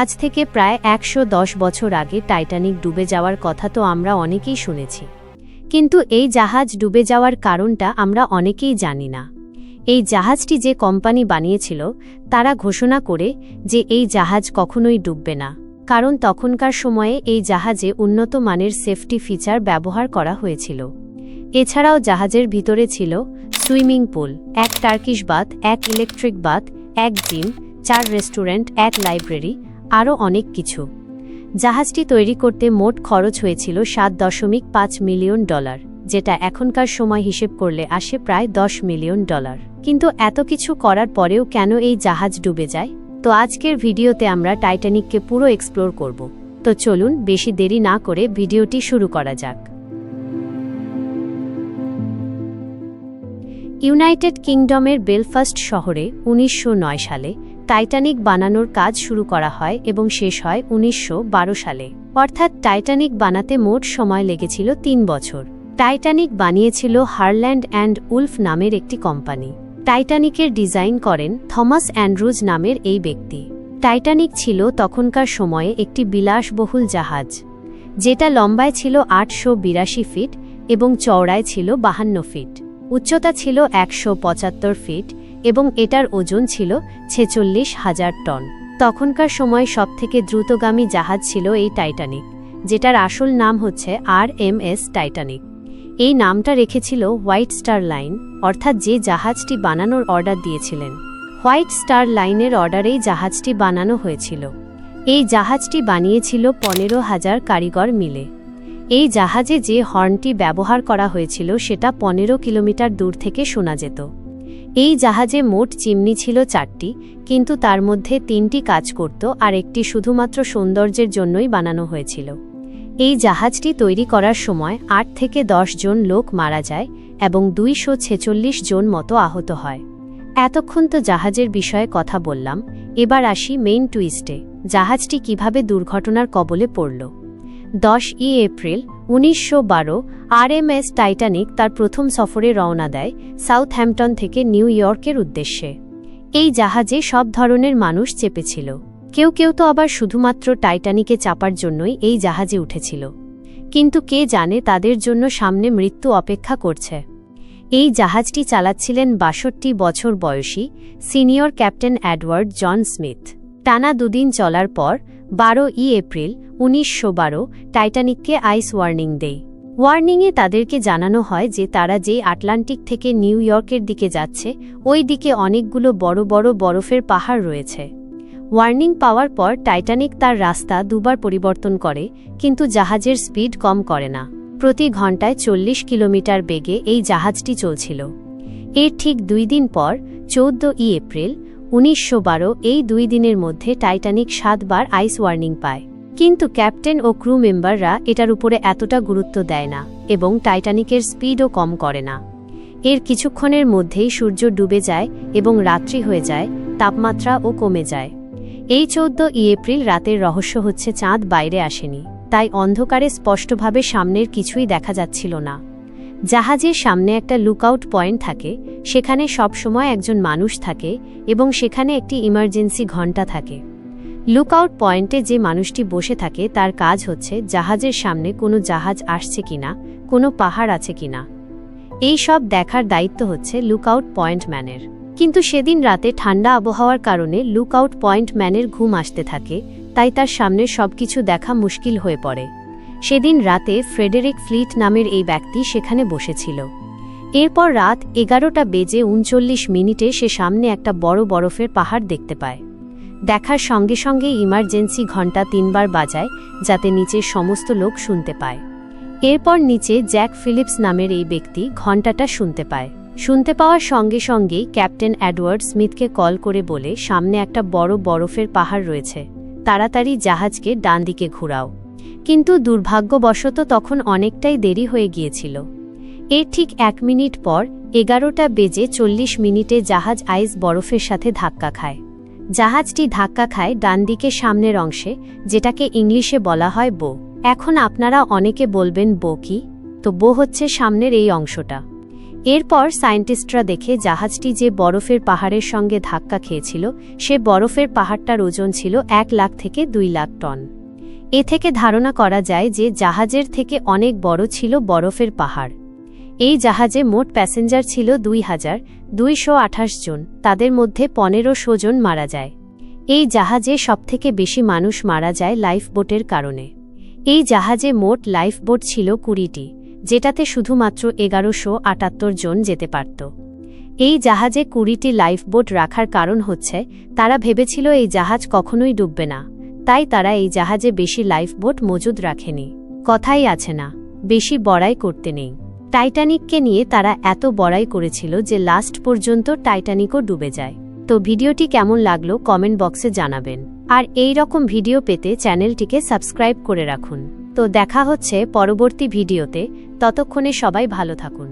আজ থেকে প্রায় একশো দশ বছর আগে টাইটানিক ডুবে যাওয়ার কথা তো আমরা অনেকেই শুনেছি। কিন্তু এই জাহাজ ডুবে যাওয়ার কারণটা আমরা অনেকেই জানি না। এই জাহাজটি যে কোম্পানি বানিয়েছিল, তারা ঘোষণা করে যে এই জাহাজ কখনোই ডুববে না। কারণ তখনকার সময়ে এই জাহাজে উন্নত মানের সেফটি ফিচার ব্যবহার করা হয়েছিল। এছাড়াও জাহাজের ভিতরে ছিল সুইমিং পুল, এক টার্কিশ বাথ, এক ইলেকট্রিক বাথ, এক জিম, চার রেস্টুরেন্ট, এক লাইব্রেরি আরও অনেক কিছু। জাহাজটি তৈরি করতে মোট খরচ হয়েছিল সাত দশমিক পাঁচ মিলিয়ন ডলার, যেটা এখনকার সময় হিসেব করলে আসে প্রায় দশ মিলিয়ন ডলার। কিন্তু এত কিছু করার পরেও কেন এই জাহাজ ডুবে যায়? তো আজকের ভিডিওতে আমরা টাইটানিককে পুরো এক্সপ্লোর করব। তো চলুন বেশি দেরি না করে ভিডিওটি শুরু করা যাক। ইউনাইটেড কিংডমের বেলফাস্ট শহরে উনিশশো নয় সালে টাইটানিক বানানোর কাজ শুরু করা হয় এবং শেষ হয় উনিশশো বারো সালে। অর্থাৎ টাইটানিক বানাতে মোট সময় লেগেছিল তিন বছর। টাইটানিক বানিয়েছিল হারল্যান্ড অ্যান্ড উলফ নামের একটি কোম্পানি। টাইটানিকের ডিজাইন করেন থমাস অ্যান্ড্রুজ নামের এই ব্যক্তি। টাইটানিক ছিল তখনকার সময়ে একটি বিলাসবহুল জাহাজ, যেটা লম্বায় ছিল আটশো বিরাশি ফিট এবং চওড়ায় ছিল বাহান্ন ফিট। উচ্চতা ছিল একশো পঁচাত্তর ফিট এবং এটার ওজন ছিল ছেচল্লিশ হাজার টন। তখনকার সময় সবথেকে দ্রুতগামী জাহাজ ছিল এই টাইটানিক, যেটার আসল নাম হচ্ছে আর এম এস টাইটানিক। এই নামটা রেখেছিল হোয়াইট স্টার লাইন, অর্থাৎ যে জাহাজটি বানানোর অর্ডার দিয়েছিলেন। হোয়াইট স্টার লাইনের অর্ডারেই জাহাজটি বানানো হয়েছিল। এই জাহাজটি বানিয়েছিল পনেরো হাজার কারিগর মিলে। এই জাহাজে যে হর্নটি ব্যবহার করা হয়েছিল সেটা পনেরো কিলোমিটার দূর থেকে শোনা যেত। এই জাহাজে মোট চিমনি ছিল চারটি, কিন্তু তার মধ্যে তিনটি কাজ করত আর একটি শুধুমাত্র সৌন্দর্যের জন্যই বানানো হয়েছিল। এই জাহাজটি তৈরি করার সময় আট থেকে দশ জন লোক মারা যায় এবং দুইশো ছেচল্লিশ জন মতো আহত হয়। এতক্ষণ তো জাহাজের বিষয়ে কথা বললাম, এবার আসি মেইন টুইস্টে, জাহাজটি কীভাবে দুর্ঘটনার কবলে পড়ল। দশ ই এপ্রিল উনিশশো বারো আরএমএস টাইটানিক তার প্রথম সফরে রওনা দেয় সাউথহ্যাম্পটন থেকে নিউ ইয়র্কের উদ্দেশ্যে। এই জাহাজে সব ধরনের মানুষ চেপেছিল। কেউ কেউ তো আবার শুধুমাত্র টাইটানিকে চাপার জন্যই এই জাহাজে উঠেছিল। কিন্তু কে জানে তাদের জন্য সামনে মৃত্যু অপেক্ষা করছে। এই জাহাজটি চালাচ্ছিলেন বাষট্টি বছর বয়সী senior captain Edward John Smith. টানা দুদিন চলার পর, বারো ই এপ্রিল, উনিশশো বারো, টাইটানিককে আইস ওয়ার্নিং দেয়। ওয়ার্নিংয়ে তাদেরকে জানানো হয় যে তারা যে আটলান্টিক থেকে নিউ ইয়র্কের দিকে যাচ্ছে, ওই দিকে অনেকগুলো বড় বড় বরফের পাহাড় রয়েছে। ওয়ার্নিং পাওয়ার পর টাইটানিক তার রাস্তা দুবার পরিবর্তন করে, কিন্তু জাহাজের স্পিড কম করে না। প্রতি ঘন্টায় চল্লিশ কিলোমিটার বেগে এই জাহাজটি চলছিল। এর ঠিক দুই দিন পর, চৌদ্দ ই এপ্রিল উনিশশো বারো, এই দুই দিনের মধ্যে টাইটানিক সাতবার আইস ওয়ার্নিং পায়। কিন্তু ক্যাপ্টেন ও ক্রু মেম্বাররা এটার উপরে এতটা গুরুত্ব দেয় না এবং টাইটানিকের স্পিডও কম করে না। এর কিছুক্ষণের মধ্যেই সূর্য ডুবে যায় এবং রাত্রি হয়ে যায় তাপমাত্রাও কমে যায়। এই চৌদ্দ ই এপ্রিল রাতের রহস্য হচ্ছে চাঁদ বাইরে আসেনি, তাই অন্ধকারে স্পষ্টভাবে সামনের কিছুই দেখা যাচ্ছিল না। জাহাজের সামনে একটা লুকআউট পয়েন্ট থাকে, সেখানে সবসময় একজন মানুষ থাকে এবং সেখানে একটি ইমার্জেন্সি ঘণ্টা থাকে। লুকআউট পয়েন্টে যে মানুষটি বসে থাকে, তার কাজ হচ্ছে জাহাজের সামনে কোনো জাহাজ আসছে কিনা, কোনো পাহাড় আছে কিনা। এই সব দেখার দায়িত্ব হচ্ছে লুকআউট পয়েন্ট ম্যানের কিন্তু সেদিন রাতে ঠান্ডা আবহাওয়ার কারণে লুকআউট পয়েন্ট ম্যানের ঘুম আসতে থাকে, তাই তার সামনে সবকিছু দেখা মুশকিল হয়ে পড়ে। সেদিন রাতে ফ্রেডেরিক ফ্লিট নামের এই ব্যক্তি সেখানে বসেছিল। এরপর রাত এগারোটা বেজে উনচল্লিশ মিনিটে সে সামনে একটা বড় বরফের পাহাড় দেখতে পায়। দেখার সঙ্গে সঙ্গে ইমার্জেন্সি ঘণ্টা তিনবার বাজায়, যাতে নিচের সমস্ত লোক শুনতে পায়। এরপর নিচে জ্যাক ফিলিপস নামের এই ব্যক্তি ঘণ্টাটা শুনতে পায়। শুনতে পাওয়ার সঙ্গে সঙ্গেই ক্যাপ্টেন অ্যাডওয়ার্ড স্মিথকে কল করে বলে, সামনে একটা বড় বরফের পাহাড় রয়েছে। তাড়াতাড়ি জাহাজকে ডান দিকে ঘুরাও। কিন্তু দুর্ভাগ্যবশত তখন অনেকটাই দেরি হয়ে গিয়েছিল। এর ঠিক এক মিনিট পর এগারোটা বেজে চল্লিশ মিনিটে জাহাজ আইস বরফের সাথে ধাক্কা খায়। জাহাজটি ধাক্কা খায় ডান দিকে সামনের অংশে, যেটাকে ইংলিশে বলা হয় বো। এখন আপনারা অনেকে বলবেন, বো কি? তো বো হচ্ছে সামনের এই অংশটা। এরপর সায়েন্টিস্টরা দেখে জাহাজটি যে বরফের পাহাড়ের সঙ্গে ধাক্কা খেয়েছিল, সে বরফের পাহাড়টার ওজন ছিল এক লাখ থেকে দুই লাখ টন। এ থেকে ধারণা করা যায় যে জাহাজের থেকে অনেক বড় ছিল বরফের পাহাড়। এই জাহাজে মোট প্যাসেঞ্জার ছিল দুই হাজার দুইশো আঠাশ জন, তাদের মধ্যে পনেরোশো জন মারা যায়। এই জাহাজে সবথেকে বেশি মানুষ মারা যায় লাইফবোটের কারণে। এই জাহাজে মোট লাইফবোট ছিল কুড়িটি, যেটাতে শুধুমাত্র এগারোশো আটাত্তর জন যেতে পারত। এই জাহাজে কুড়িটি লাইফবোট রাখার কারণ হচ্ছে, তারা ভেবেছিল এই জাহাজ কখনোই ডুববে না। তাই তারা এই জাহাজে বেশি লাইফবোট মজুদ রাখেনি। কথাই আছে না, বেশি বড়াই করতে নেই। টাইটানিককে নিয়ে তারা এত বড়াই করেছিল যে লাস্ট পর্যন্ত টাইটানিকও ডুবে যায়। তো ভিডিওটি কেমন লাগল কমেন্ট বক্সে জানাবেন। আর এই রকম ভিডিও পেতে চ্যানেলটিকে সাবস্ক্রাইব করে রাখুন। তো দেখা হচ্ছে পরবর্তী ভিডিওতে, ততক্ষণে সবাই ভালো থাকুন।